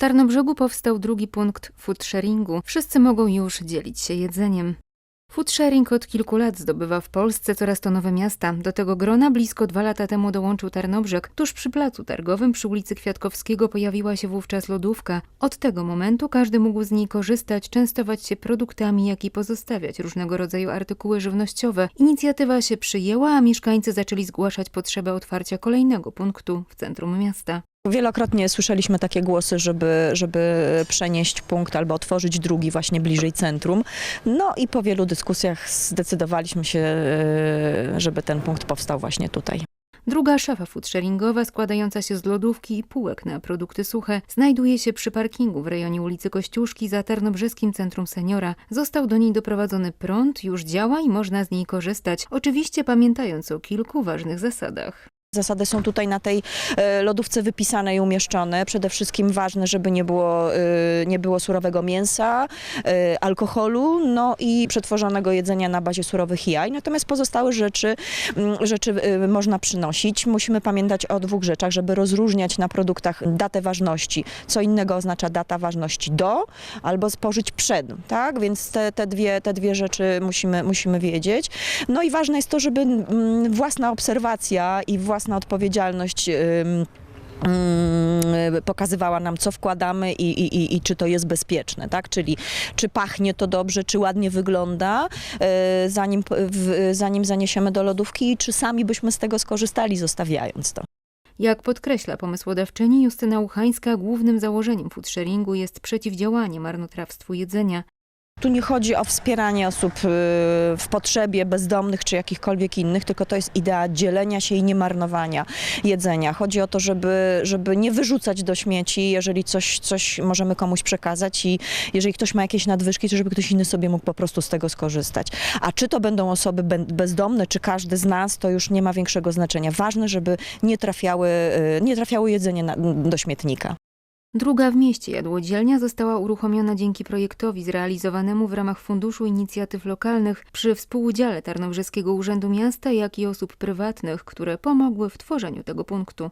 Tarnobrzegu powstał drugi punkt food sharingu. Wszyscy mogą już dzielić się jedzeniem. Food sharing od kilku lat zdobywa w Polsce coraz to nowe miasta. Do tego grona blisko dwa lata temu dołączył Tarnobrzeg. Tuż przy placu targowym przy ulicy Kwiatkowskiego pojawiła się wówczas lodówka. Od tego momentu każdy mógł z niej korzystać, częstować się produktami, jak i pozostawiać różnego rodzaju artykuły żywnościowe. Inicjatywa się przyjęła, a mieszkańcy zaczęli zgłaszać potrzebę otwarcia kolejnego punktu w centrum miasta. Wielokrotnie słyszeliśmy takie głosy, żeby, żeby przenieść punkt albo otworzyć drugi właśnie bliżej centrum. No i po wielu dyskusjach zdecydowaliśmy się, e, żeby ten punkt powstał właśnie tutaj. Druga szafa foodsharingowa, składająca się z lodówki i półek na produkty suche, znajduje się przy parkingu w rejonie ulicy Kościuszki za Tarnobrzeskim Centrum Seniora. Został do niej doprowadzony prąd, już działa i można z niej korzystać, oczywiście pamiętając o kilku ważnych zasadach. Zasady są tutaj na tej e, lodówce wypisane i umieszczone. Przede wszystkim ważne, żeby nie było, e, nie było surowego mięsa, e, alkoholu, no i przetworzonego jedzenia na bazie surowych jaj. Natomiast pozostałe rzeczy, mm, rzeczy można przynosić. Musimy pamiętać o dwóch rzeczach, żeby rozróżniać na produktach datę ważności. Co innego oznacza data ważności do albo spożyć przed, tak? Więc te, te, dwie, te dwie rzeczy musimy, musimy wiedzieć. No i ważne jest to, żeby mm, własna obserwacja i własna odpowiedzialność ym, ym, pokazywała nam, co wkładamy i, i, i, i czy to jest bezpieczne, tak? Czyli czy pachnie to dobrze, czy ładnie wygląda, y, zanim, zanim zaniesiemy do lodówki i czy sami byśmy z tego skorzystali, zostawiając to. Jak podkreśla pomysłodawczyni Justyna Łuchańska, głównym założeniem foodsharingu jest przeciwdziałanie marnotrawstwu jedzenia. Tu nie chodzi o wspieranie osób y, w potrzebie, bezdomnych czy jakichkolwiek innych, tylko to jest idea dzielenia się i nie marnowania jedzenia. Chodzi o to, żeby, żeby nie wyrzucać do śmieci, jeżeli coś, coś możemy komuś przekazać i jeżeli ktoś ma jakieś nadwyżki, to żeby ktoś inny sobie mógł po prostu z tego skorzystać. A czy to będą osoby be- bezdomne, czy każdy z nas, to już nie ma większego znaczenia. Ważne, żeby nie trafiały, y, nie trafiało jedzenie na, do śmietnika. Druga w mieście jadłodzielnia została uruchomiona dzięki projektowi zrealizowanemu w ramach Funduszu Inicjatyw Lokalnych przy współudziale Tarnobrzeskiego Urzędu Miasta, jak i osób prywatnych, które pomogły w tworzeniu tego punktu.